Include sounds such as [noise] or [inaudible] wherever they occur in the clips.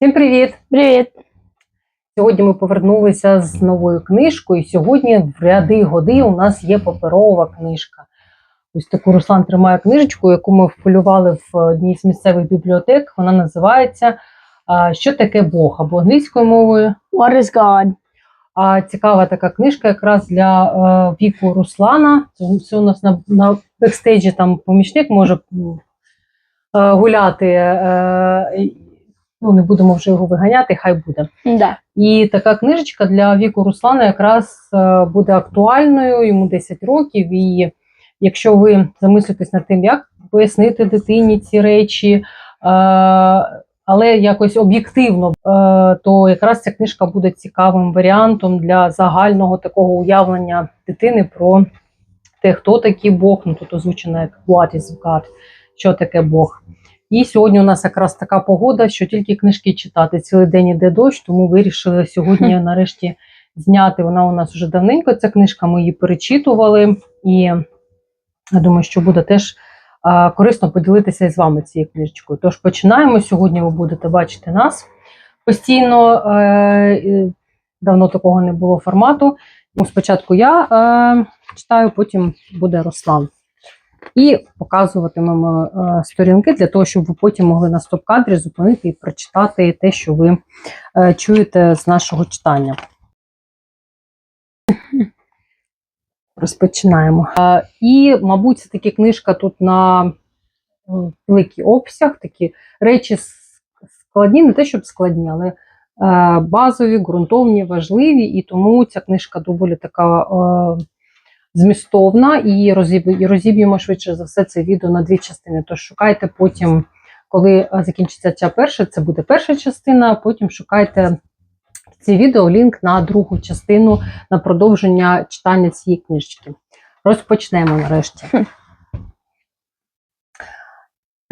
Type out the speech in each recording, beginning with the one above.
Всім привіт! Привіт. Сьогодні ми повернулися з новою книжкою. Сьогодні в ряди годи у нас є паперова книжка. Ось таку Руслан тримає книжечку, яку ми вполювали в одній з місцевих бібліотек. Вона називається Що таке Бог або англійською мовою. What is God? А цікава така книжка якраз для е, віку Руслана. Це все у нас на, на бекстейджі там помічник може гуляти. Е, ну, не будемо вже його виганяти, хай буде. Да. І така книжечка для віку Руслана якраз е, буде актуальною, йому 10 років. І якщо ви замислитесь над тим, як пояснити дитині ці речі, е, але якось об'єктивно, е, то якраз ця книжка буде цікавим варіантом для загального такого уявлення дитини про те, хто такий Бог. Ну тут озвучено як What is God, що таке Бог. І сьогодні у нас якраз така погода, що тільки книжки читати. Цілий день іде дощ, тому вирішили сьогодні [laughs] нарешті зняти. Вона у нас вже давненько. Ця книжка ми її перечитували, і я думаю, що буде теж а, корисно поділитися з вами цією книжечкою. Тож починаємо. Сьогодні ви будете бачити нас постійно. Е, е, давно такого не було формату. Ну, спочатку я е, читаю, потім буде Руслан. І показуватимемо е, сторінки для того, щоб ви потім могли на стоп-кадрі зупинити і прочитати те, що ви е, чуєте з нашого читання. Розпочинаємо. Е, і, мабуть, це таки книжка тут на великий обсяг, такі речі складні, не те, щоб складні, але базові, ґрунтовні, важливі, і тому ця книжка доволі така. Змістовна і розіб- і розіб'ємо швидше за все це відео на дві частини. Тож шукайте потім, коли е, закінчиться ця перша, це буде перша частина, потім шукайте в ці відео лінк на другу частину на продовження читання цієї книжечки. Розпочнемо нарешті.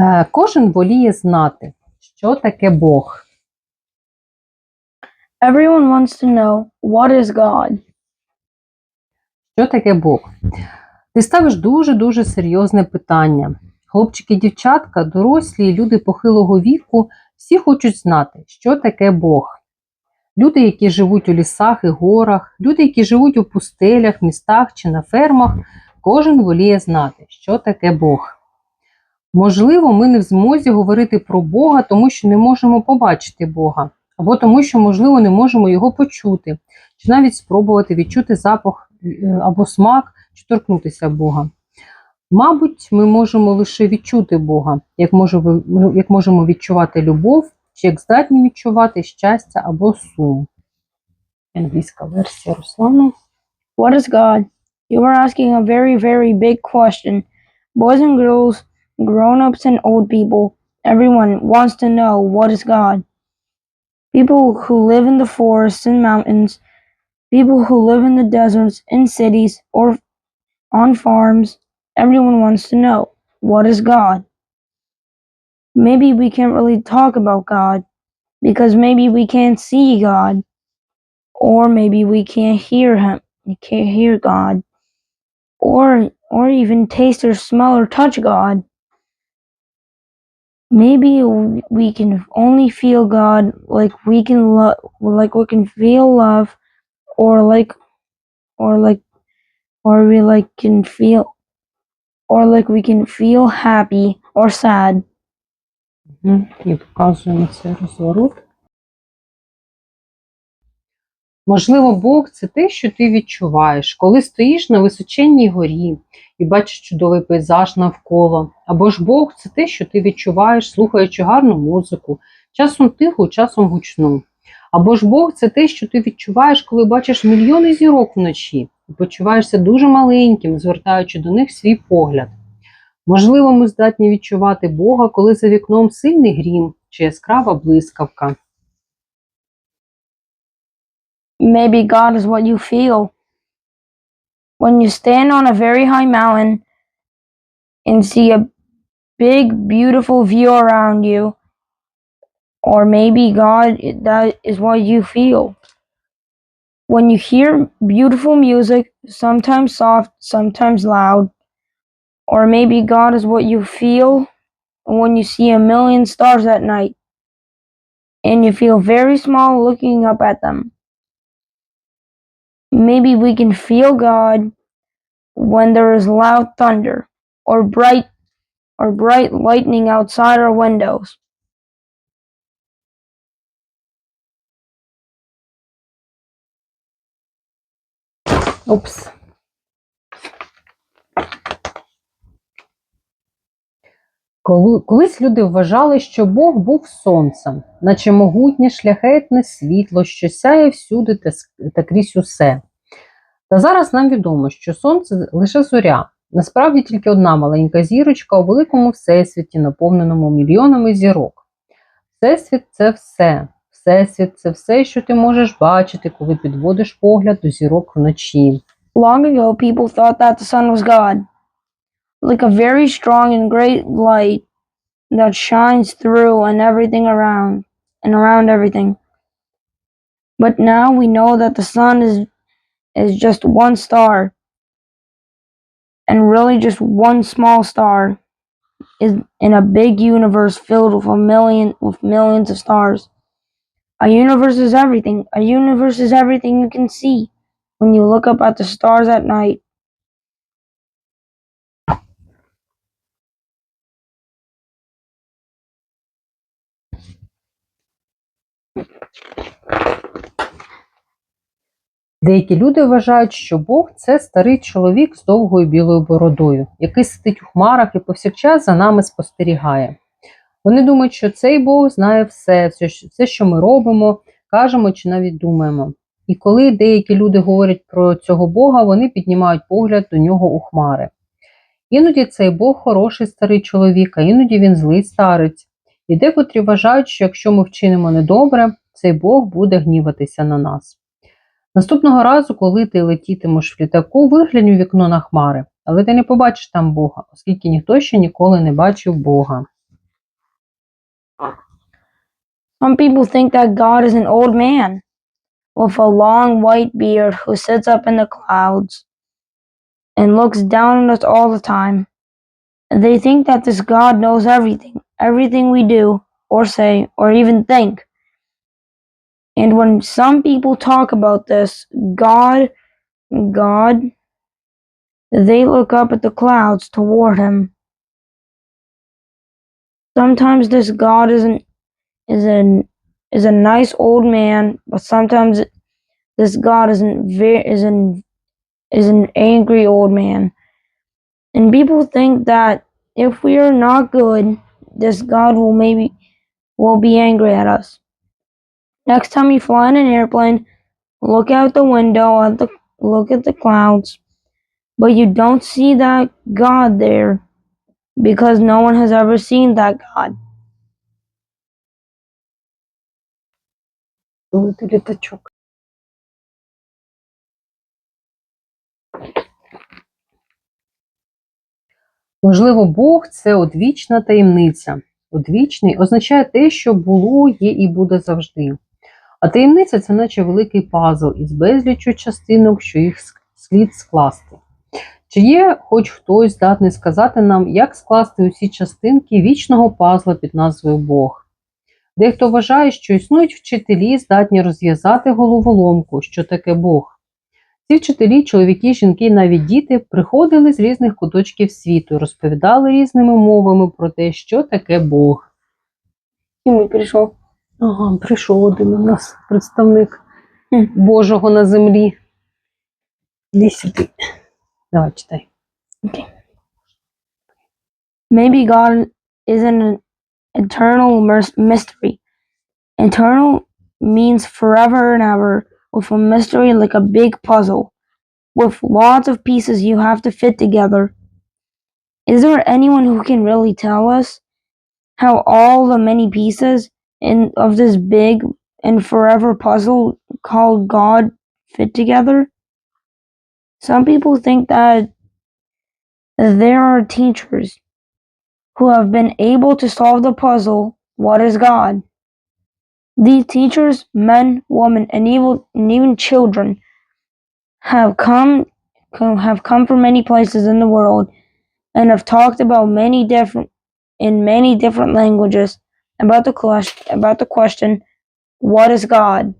Е, Кожен воліє знати, що таке Бог. Everyone wants to know what is God. Що таке Бог? Ти ставиш дуже-дуже серйозне питання. Хлопчики, дівчатка, дорослі, люди похилого віку всі хочуть знати, що таке Бог. Люди, які живуть у лісах і горах, люди, які живуть у пустелях, містах чи на фермах, кожен воліє знати, що таке Бог. Можливо, ми не в змозі говорити про Бога, тому що не можемо побачити Бога, або тому, що, можливо, не можемо його почути, чи навіть спробувати відчути запах або смак, чи торкнутися Бога. Мабуть, ми можемо лише відчути Бога, як, може, як можемо відчувати любов, чи як здатні відчувати щастя або сум. Англійська версія Руслану. What is God? You are asking a very, very big question. Boys and girls, grown ups and old people, everyone wants to know what is God. People who live in the forests and mountains, people who live in the deserts, in cities, or on farms, everyone wants to know what is God. Maybe we can't really talk about God because maybe we can't see God or maybe we can't hear him we can't hear god or or even taste or smell or touch god maybe we can only feel god like we can like we can feel love or like or like or we like can feel or like we can feel happy or sad. І показуємо цей розворот. Можливо, Бог це те, що ти відчуваєш, коли стоїш на височенній горі і бачиш чудовий пейзаж навколо. Або ж Бог це те, що ти відчуваєш, слухаючи гарну музику, часом тиху, часом гучну. Або ж Бог це те, що ти відчуваєш, коли бачиш мільйони зірок вночі і почуваєшся дуже маленьким, звертаючи до них свій погляд. Можливо, ми здатні відчувати Бога, коли за вікном сильний грім чи яскрава блискавка. Maybe God is what you feel. When you stand on a very high mountain and see a big, beautiful view around you, or maybe God, that is what you feel. When you hear beautiful music, sometimes soft, sometimes loud, or maybe God is what you feel when you see a million stars at night and you feel very small looking up at them. Maybe we can feel God when there is loud thunder or bright or bright lightning outside our windows. Упс. Колись люди вважали, що Бог був сонцем, наче могутнє шляхетне світло, що сяє всюди та крізь усе. Та зараз нам відомо, що сонце лише зоря, насправді тільки одна маленька зірочка у великому всесвіті, наповненому мільйонами зірок. Всесвіт це все. Всесвіт це все, що ти можеш бачити, коли підводиш погляд до зірок вночі. Long ago, people thought that the sun was God, like a very strong and great light that shines through and everything around and around everything. But now we know that the sun is is just one star, and really just one small star is in a big universe filled with a million with millions of stars. A universe is everything. A universe is everything you can see when you look up at the stars at night. Деякі люди вважають, що Бог це старий чоловік з довгою білою бородою, який сидить у хмарах і повсякчас за нами спостерігає. Вони думають, що цей Бог знає все, все, що- ми робимо, кажемо чи навіть думаємо. І коли деякі люди говорять про цього Бога, вони піднімають погляд до нього у хмари. Іноді цей Бог хороший старий чоловік, а іноді він злий старець. І декотрі вважають, що якщо ми вчинимо недобре, цей Бог буде гніватися на нас. Наступного разу, коли ти летітимеш в літаку, виглянь у вікно на хмари, але ти не побачиш там Бога, оскільки ніхто ще ніколи не бачив Бога. Some people think that God is an old man with a long white beard who sits up in the clouds and looks down on us all the time. They think that this God knows everything, everything we do or say or even think. And when some people talk about this God, God, they look up at the clouds toward him. Sometimes this God isn't is a nice old man, but sometimes this God isn't very is an is an angry old man. And people think that if we are not good, this God will maybe will be angry at us. Next time you fly in an airplane, look out the window at the look at the clouds, but you don't see that God there because no one has ever seen that God. Літачок. Можливо, Бог це одвічна таємниця. Одвічний означає те, що було, є і буде завжди. А таємниця це наче великий пазл із безліччю частинок, що їх слід скласти. Чи є хоч хтось здатний сказати нам, як скласти усі частинки вічного пазла під назвою Бог? Дехто вважає, що існують вчителі, здатні розв'язати головоломку, що таке Бог. Ці вчителі, чоловіки, жінки, навіть діти, приходили з різних куточків світу розповідали різними мовами про те, що таке Бог. Тимmy пришел. Ага, прийшов один у нас представник. Божого на землі. Іди сюди. Давай читай. Maybe God is an eternal mystery. Eternal means forever and ever, with a mystery like a big puzzle, with lots of pieces you have to fit together. Is there anyone who can really tell us how all the many pieces in of this big and forever puzzle called God fit together? Some people think that there are teachers who have been able to solve the puzzle, What is God? These teachers, men, women, and even, children, have come, come have come from many places in the world and have talked about many different in many different languages about the question, about the question, what is God?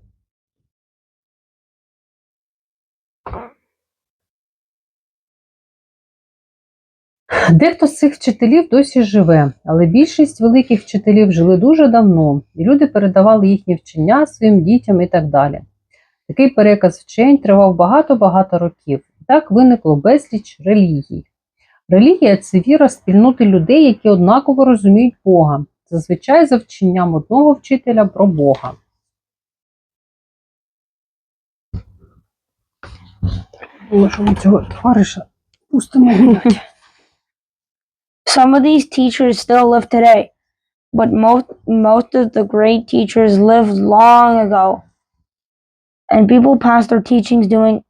Дехто з цих вчителів досі живе, але більшість великих вчителів жили дуже давно, і люди передавали їхні вчення своїм дітям і так далі. Такий переказ вчень тривав багато-багато років. І так виникло безліч релігій. Релігія це віра спільноти людей, які однаково розуміють Бога, зазвичай за вченням одного вчителя про Бога. Можемо цього товариша пустимо гуляти. Some of these teachers still live today, but most most of the great teachers lived long ago. And people pass their teachings doing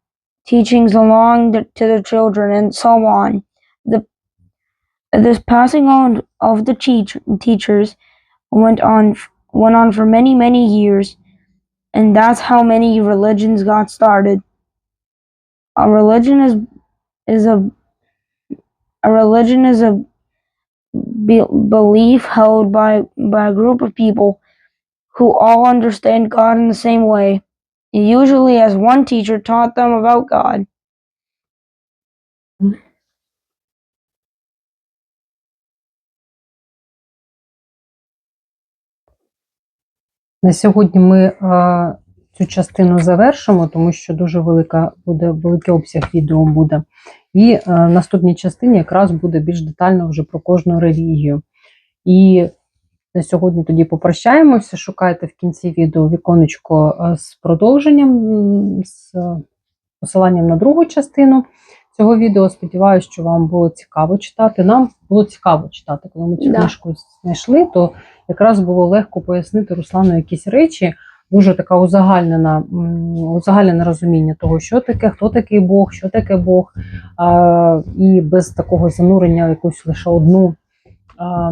teachings along to their children and so on. The this passing on of the teach, teachers went on went on for many many years, and that's how many religions got started. A religion is is a a religion is a be- belief held by by a group of people who all understand God in the same way, usually as one teacher taught them about God. На сьогодні ми е, цю частину завершимо, тому що дуже велика буде великий обсяг відео буде. І е, в наступній частині якраз буде більш детально вже про кожну релігію. І на сьогодні тоді попрощаємося. Шукайте в кінці відео віконечко е, з продовженням, з е, посиланням на другу частину цього відео. Сподіваюся, що вам було цікаво читати. Нам було цікаво читати, коли ми цю Да. книжку знайшли, то якраз було легко пояснити Руслану якісь речі. Дуже така узагальнена, узагальнене розуміння того, що таке, хто такий Бог, що таке Бог, а, і без такого занурення в якусь лише одну, а,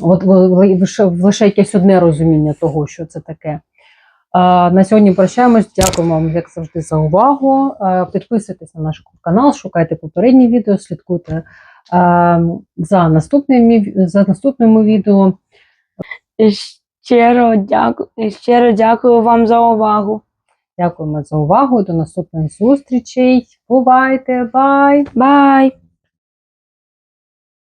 от лише, лише якесь одне розуміння того, що це таке. А, на сьогодні прощаємось. Дякуємо вам, як завжди, за увагу. А, підписуйтесь на наш канал, шукайте попередні відео, слідкуйте а, за, наступними, за наступними відео. Щиро дякую, щиро дякую вам за увагу. Дякуємо за увагу. До наступних зустрічей. Бувайте, бай! Bye.